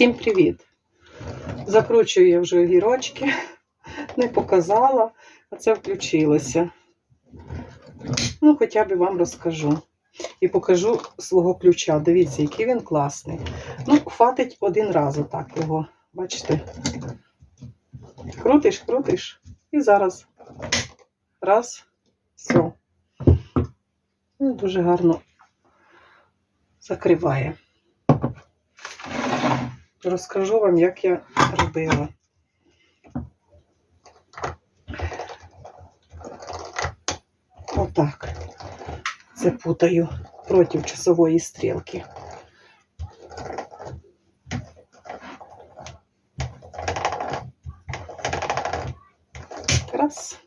Всім привіт! Закручую я вже огірочки, не показала, а це включилося. Ну, хоча б вам розкажу. І покажу свого ключа. Дивіться, який він класний. Ну, хватить один раз отак його. Бачите? Крутиш, крутиш. І зараз. Раз, все. Ну, дуже гарно закриває. Розкажу вам, як я робила. Отак. Це путаю проти часової стрілки. Раз.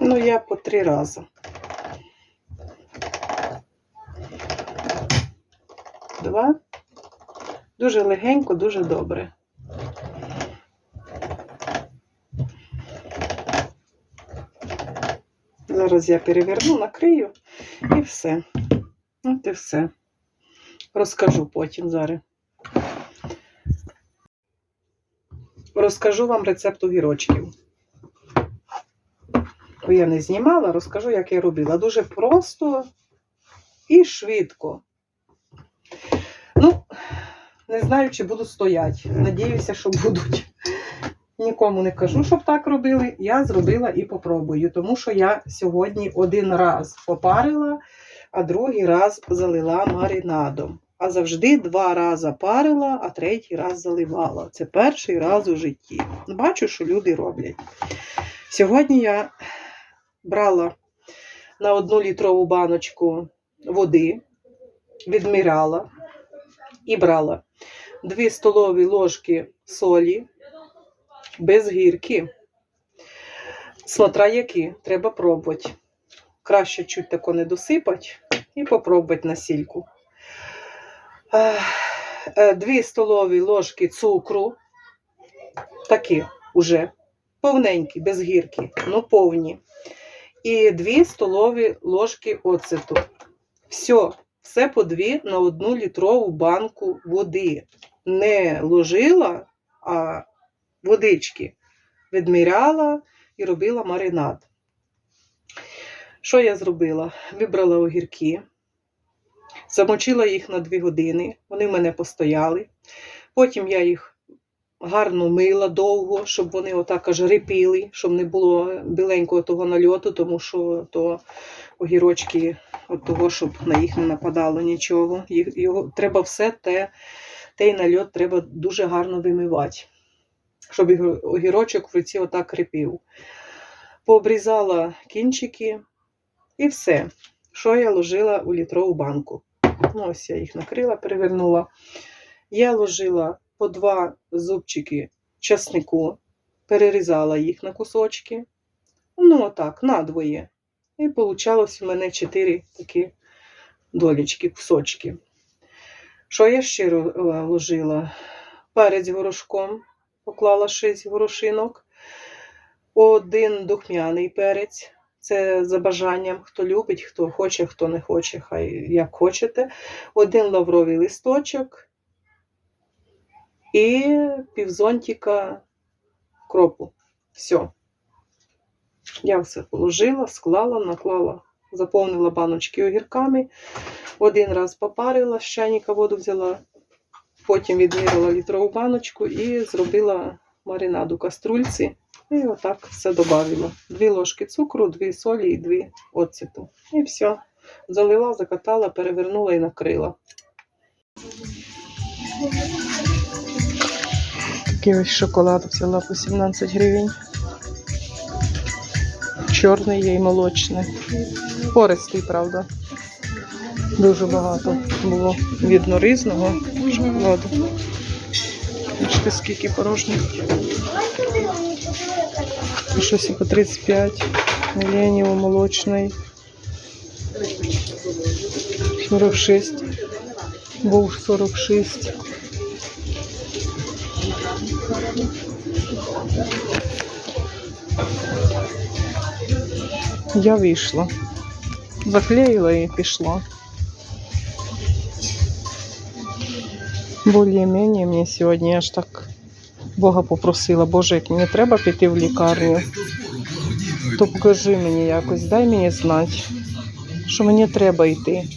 Ну, я по три рази. Два. Дуже легенько, дуже добре. Зараз я переверну, накрию і все. От і все. Розкажу потім зараз. Розкажу вам рецепт огірочків. Я не знімала, розкажу, як я робила. Дуже просто і швидко. Не знаю, чи будуть стояти. Надіюся, що будуть. Нікому не кажу, щоб так робили. Я зробила і попробую, тому що я сьогодні один раз попарила, а другий раз залила маринадом. А завжди два рази парила, а третій раз заливала. Це перший раз у житті. Бачу, що люди роблять. Сьогодні я брала на одну літрову баночку води, відміряла і брала 2 столові ложки солі без гірки. Смотря які, треба пробувати. Краще чуть тако не досипати і попробувати на сільку. 2 столові ложки цукру, такі уже повненькі, без гірки, ну повні. І 2 столові ложки оцету. Все, все по 2 на одну літрову банку води. Не ложила, а водички відміряла і робила маринад. Що я зробила? Вибрала огірки, замочила їх на 2 години, вони в мене постояли. Потім я їх гарно мила довго, щоб вони отак аж рипіли, щоб не було біленького того нальоту, тому що то огірочки от того, щоб на їх не нападало нічого. Їх, його, треба все те, той нальот треба дуже гарно вимивати, щоб огірочок в руці отак рипів. Пообрізала кінчики і все. Що я ложила у літрову банку. Ну, ось я їх накрила, перевернула. Я ложила по два зубчики часнику, перерізала їх на кусочки. Ну, отак, надвоє. І получалось у мене 4 такі долічки, кусочки. Що я ще ложила? Перець горошком, поклала 6 горошинок, один духмяний перець. Це за бажанням, хто любить, хто хоче, хто не хоче, хай як хочете. Один лавровий листочок і півзонтика кропу. Все. Я все положила, склала, наклала, заповнила баночки огірками. Один раз попарила, з воду взяла, потім відмірила літрову баночку і зробила маринад у каструльці. І отак все додавила. Дві ложки цукру, дві солі і дві оцету. І все. Залила, закатала, перевернула і накрила. Такий ось шоколад взяла по 17 гривень. Чорний є і молочний. Пористий, правда. Дуже багато було видно різного шоколаду. Бачите, скільки порожніх. Щось і по 35. Міленіум молочний. 46. Був 46. я вийшла. Заклеїла і пішла. Более-менее мені сьогодні аж так Бога попросила, Боже, як мені треба піти в лікарню, то покажи мені якось, дай мені знати, що мені треба йти.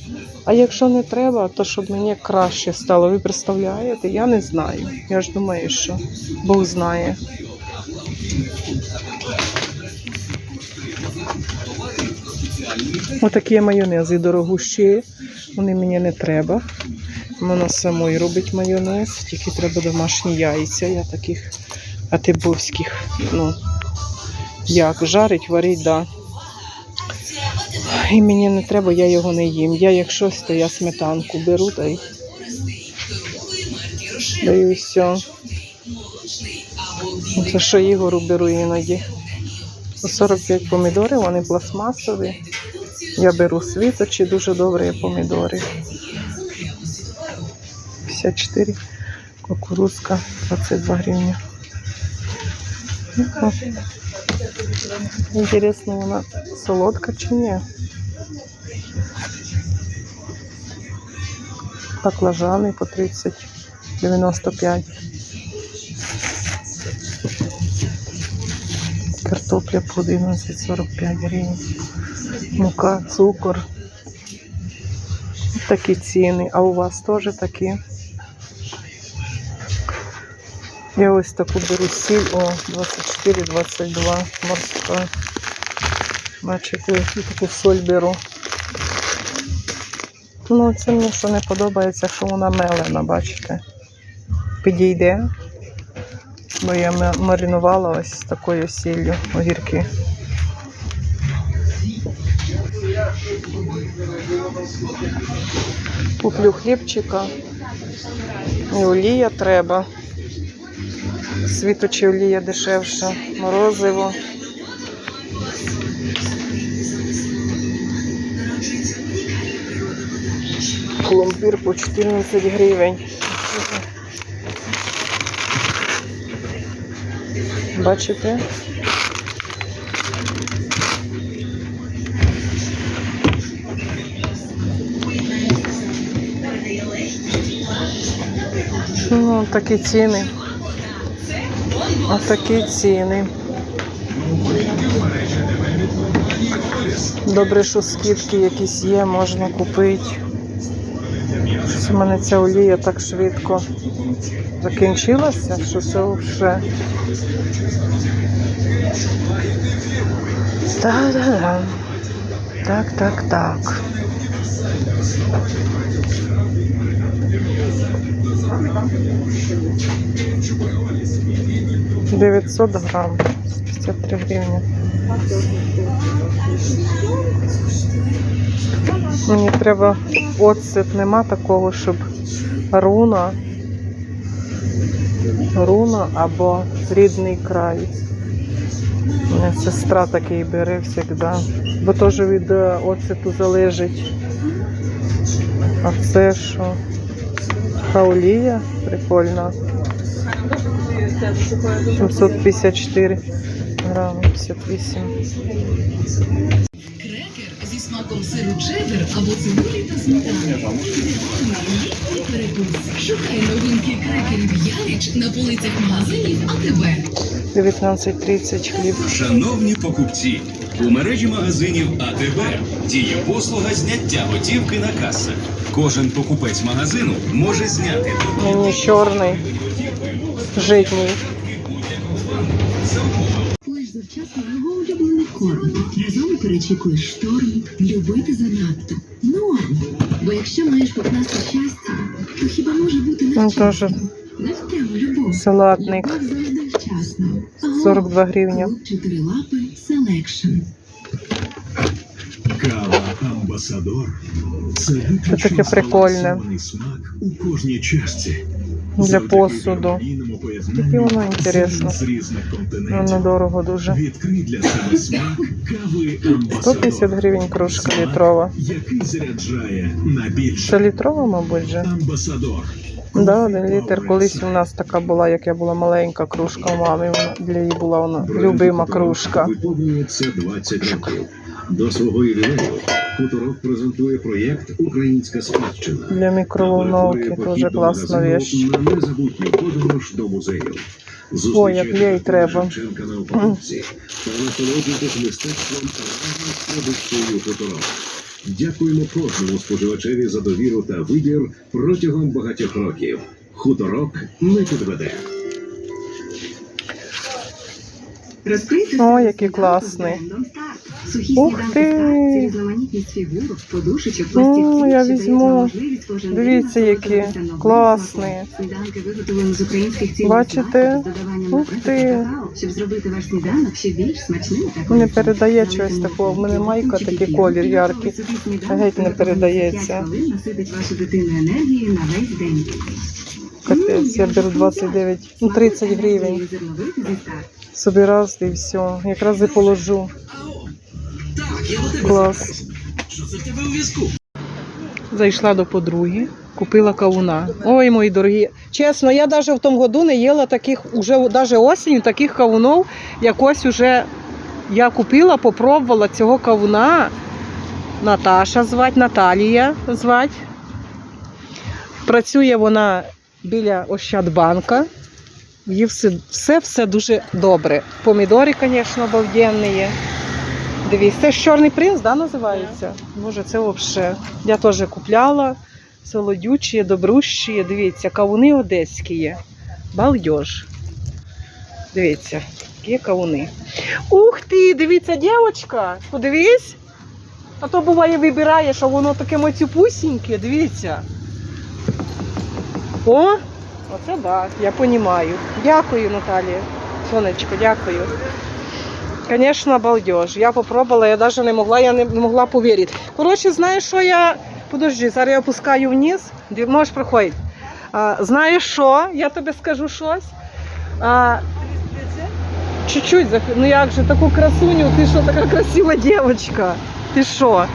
А якщо не треба, то щоб мені краще стало. Ви представляєте? Я не знаю. Я ж думаю, що Бог знає. Отакі майонези дорогущі. Вони мені не треба. Вона самої робить майонез, тільки треба домашні яйця. Я таких атибовських, ну, як жарить, варить, да. І мені не треба, я його не їм. Я як щось, то я сметанку беру та й даю все. Це що Ігору беру іноді. По 45 помідорів, вони пластмасові. Я беру світочі, дуже добрі помідори. 54, кукурузка 22 гривні. Ну, Інтересно, вона солодка чи ні? Баклажани по 30, 95. Картопля по 11,45 гривень. Мука, цукор. Такі ціни. А у вас теж такі? Я ось таку беру сіль, о, 24-22 морська. Бачите, і таку соль беру. Ну, це мені що не подобається, що вона мелена, бачите. Підійде. Бо я маринувала ось такою сіллю огірки. Куплю хлібчика. І олія треба. Світочі олія дешевша, морозиво. Пломбір по 14 гривень. Бачите? Ну, такі ціни. Отакі ціни. Добре, що скидки якісь є, можна купити. У мене ця олія так швидко закінчилася, що це вже. Та-да-да. Так, так, так. Дев'ятсот грам, 53 гривні. Мені треба оцет, нема такого, щоб руна, руна або рідний край. У мене сестра такий бере завжди, бо теж від е, оцету залежить. А це що? Хаолія прикольна. 754 грами, 58. Крекер зі смаком сиру чеддер або цибулі та сметани. Перекус. Шукай новинки крекерів на полицях магазинів АТБ. 19.30 хліб. Шановні покупці, у мережі магазинів АТБ діє послуга зняття готівки на касах. Кожен покупець магазину може зняти Мені чорний, житній. Купуєш завчасно його улюблений корм. Разом перечікуєш шторм, любити занадто. Норм. Бо якщо маєш покласти щастя, то хіба може бути Ну, Не в тему любов. салатник. Любов завжди вчасно. 42 гривні. клуб Чотири лапи Селекшн. Кава Амбасадор це таке прикольне. Для посуду. Таке воно інтересно. континентів. недорого дуже. Відкрий для себе смак кави Амбасадор. 150 гривень кружка літрова. Це літрова, мабуть, же. Да, один літр. Колись у нас така була, як я була маленька кружка у мами. Для її була вона любима кружка. 20 років. До свого ювілею хуторок презентує проєкт Українська спадщина. Для мікроволновки дуже класна вещь. На незабутню подорож до музею. Як їй треба. Шевченка на упаковці та насолоджуйтесь мистецтвом продукцією хуторок. Дякуємо кожному споживачеві за довіру та вибір протягом багатьох років. Хуторок не підведе. Ой, який класний. Ух ти! Ну, я візьму. Дивіться, які класні. Бачите? Ух ти. щоб зробити ваш сніданок ще більш смачним та Не передає чогось такого. В мене майка такий колір яркий. Геть не передається. наситить вашу дитину енергією на весь день. Капець, я беру 29, ну 30 гривень. Собі раз і все. Якраз і положу. Клас. Зайшла до подруги, купила кавуна. Ой, мої дорогі. Чесно, я навіть в тому году не їла таких, уже навіть осінню, таких кавунов, як ось уже я купила, попробувала цього кавуна. Наташа звать, Наталія звать. Працює вона біля Ощадбанка. Її все, все, все дуже добре. Помідори, звісно, обалденні. Дивись, це ж чорний принц, да, називається? Боже, це взагалі. Я теж купляла. Солодючі, добрущі. Дивіться, кавуни одеські є. Балдеж. Дивіться, які кавуни. Ух ти, дивіться, дівчинка, подивись. А то буває вибираєш, а воно таке моцюпусіньке, дивіться. О, оце так, я розумію. Дякую, Наталія. Сонечко, дякую. Звісно, балдеж. Я попробувала, я навіть не могла, я не могла повірити. Коротше, знаєш, що я. Подожди, зараз я опускаю вниз, можеш проходити. А, знаєш що? Я тобі скажу щось. А, чуть-чуть, ну як же таку красуню, ти що, така красива дівчинка. Ти що?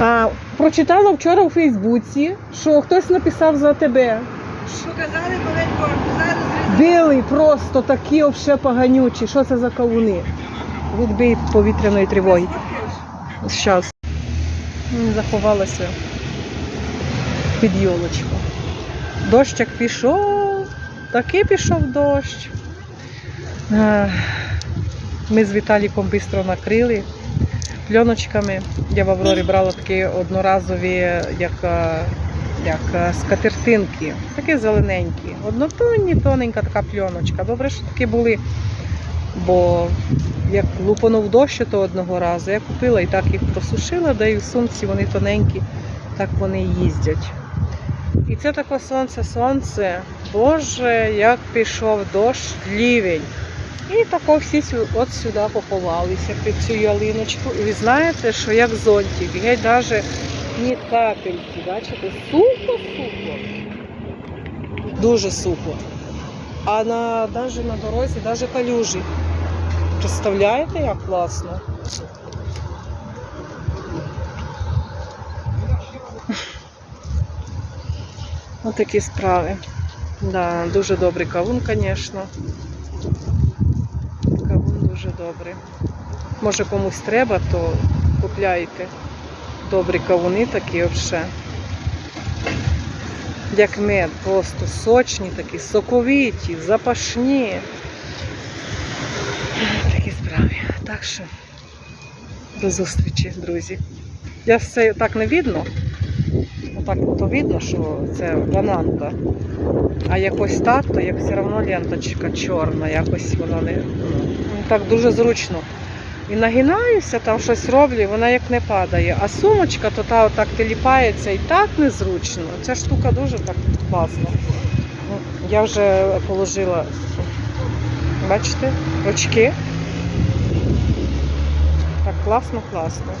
А, прочитала вчора у Фейсбуці, що хтось написав за тебе. Показали маленько, зараз Білий просто такі обше поганючі. Що це за кавуни? Відбій повітряної тривоги. М, Заховалася під йолочку. Дощ як пішов, таки пішов дощ. Ми з Віталіком швидко накрили пленочками. Я в Аврорі брала такі одноразові, як, е, як е, скатертинки, такі зелененькі. Однотонні, тоненька така пленочка. Добре, що такі були. Бо як лупанув дощ то одного разу, я купила і так їх просушила, да і в сумці вони тоненькі, так вони їздять. І це таке сонце, сонце. Боже, як пішов дощ, лівень. І тако всі от сюди поховалися під цю ялиночку. І ви знаєте, що як зонтик, геть навіть ні капельки, бачите, сухо-сухо. Дуже сухо. А на, навіть на дорозі, навіть калюжі. Представляєте, як класно? Ось такі справи. Да, дуже добрий кавун, звісно. Кавун дуже добрий. Може комусь треба, то купляйте. Добрі кавуни такі взагалі. Як мед, просто сочні такі, соковиті, запашні. Такі справи. Так що до зустрічі, друзі. Я все так не видно. Отак то видно, що це бананка. А якось так, то як все одно ленточка чорна, якось воно не ну, так дуже зручно. І нагинаюся, там щось роблю, вона як не падає. А сумочка то та отак тіліпається і так незручно. Ця штука дуже так класно. Ну, Я вже положила, бачите, очки. Так класно, класно.